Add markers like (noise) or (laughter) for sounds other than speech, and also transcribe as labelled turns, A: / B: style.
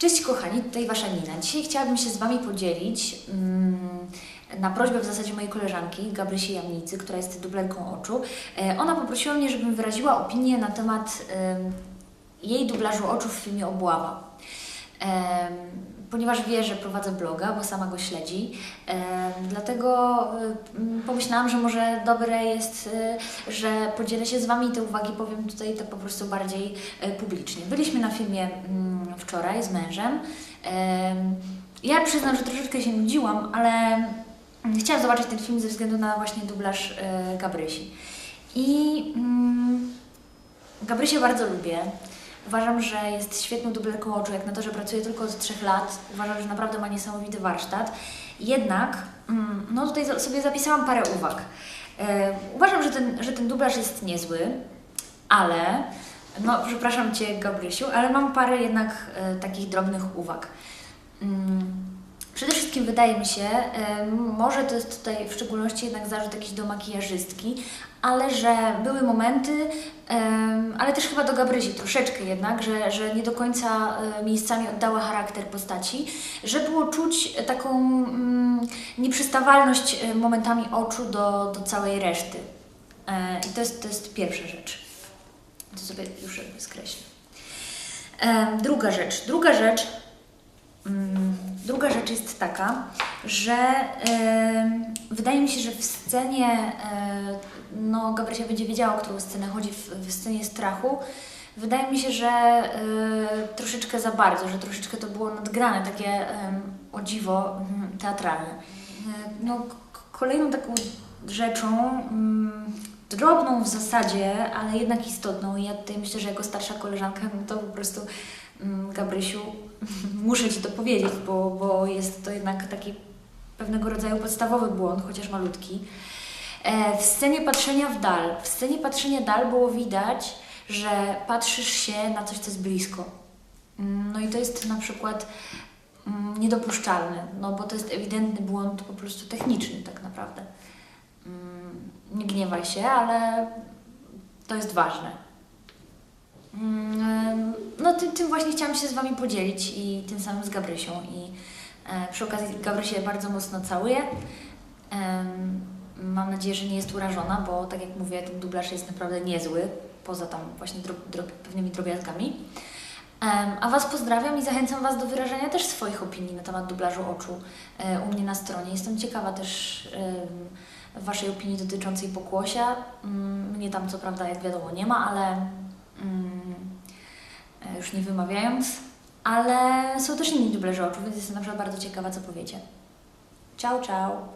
A: Cześć kochani, tutaj Wasza Nina. Dzisiaj chciałabym się z Wami podzielić mm, na prośbę w zasadzie mojej koleżanki Gabrysi Jamnicy, która jest dublerką oczu. E, Ona poprosiła mnie, żebym wyraziła opinię na temat em, jej dublażu oczu w filmie Obława. Ponieważ wie, że prowadzę bloga, bo sama go śledzi, dlatego pomyślałam, że może dobre jest, e, że podzielę się z Wami te uwagi, powiem tutaj to po prostu bardziej e, publicznie. Byliśmy na filmie mm, wczoraj z mężem. Em, Ja przyznam, że troszeczkę się nudziłam, ale mm, chciałam zobaczyć ten film ze względu na właśnie dublaż e, Gabrysi. I mm, Gabrysię bardzo lubię. Uważam, że jest świetną dublerką oczu, jak na to, że pracuje tylko od trzech lat. Uważam, że naprawdę ma niesamowity warsztat. Jednak, mm, no tutaj sobie zapisałam parę uwag. E, uważam, że ten, że ten dublaż jest niezły, ale, no przepraszam Cię Gabrysiu, ale mam parę jednak e, takich drobnych uwag. Przede wszystkim wydaje mi się, może to jest tutaj w szczególności jednak zarzut jakiś do makijażystki, ale że były momenty, ale też chyba do Gabryzi troszeczkę jednak, że, że nie do końca e, miejscami oddała charakter postaci, że było czuć taką mm, nieprzystawalność e, momentami oczu do, do całej reszty. E, I to jest, to jest pierwsza rzecz. To sobie już skreślę. Druga rzecz. Druga rzecz Druga rzecz jest taka, że em, wydaje mi się, że w scenie, e, no Gabrysia będzie wiedziała, o którą scenę chodzi, w, w scenie strachu, wydaje mi się, że e, troszeczkę za bardzo, że troszeczkę to było nadgrane, takie em, o dziwo mm, teatralne. E, No, kolejną taką rzeczą, mm, drobną w zasadzie, ale jednak istotną, i ja tutaj myślę, że jako starsza koleżanka, no to po prostu mm, Gabrysiu, (laughs) muszę Ci to powiedzieć, bo, bo jest to jednak taki pewnego rodzaju podstawowy błąd, chociaż malutki. E, w scenie patrzenia w dal, w scenie patrzenia dal było widać, że patrzysz się na coś, co jest blisko. Mm, No i to jest na przykład mm, niedopuszczalne, no bo to jest ewidentny błąd po prostu techniczny tak naprawdę. Mm, Nie gniewaj się, ale to jest ważne. Mm, No tym, tym właśnie chciałam się z Wami podzielić i tym samym z Gabrysią i e, przy okazji Gabrysię bardzo mocno całuję. Mam nadzieję, że nie jest urażona, bo tak jak mówię, ten dublaż jest naprawdę niezły, poza tam właśnie pewnymi drobiazgami. A Was pozdrawiam i zachęcam Was do wyrażania też swoich opinii na temat dublażu oczu e, u mnie na stronie. Jestem ciekawa też Waszej opinii dotyczącej pokłosia. Mm, Mnie tam co prawda, jak wiadomo, nie ma, ale mm, e, już nie wymawiając, ale są też inni dublerze oczu, więc jestem na przykład bardzo ciekawa, co powiecie. Ciao, ciao!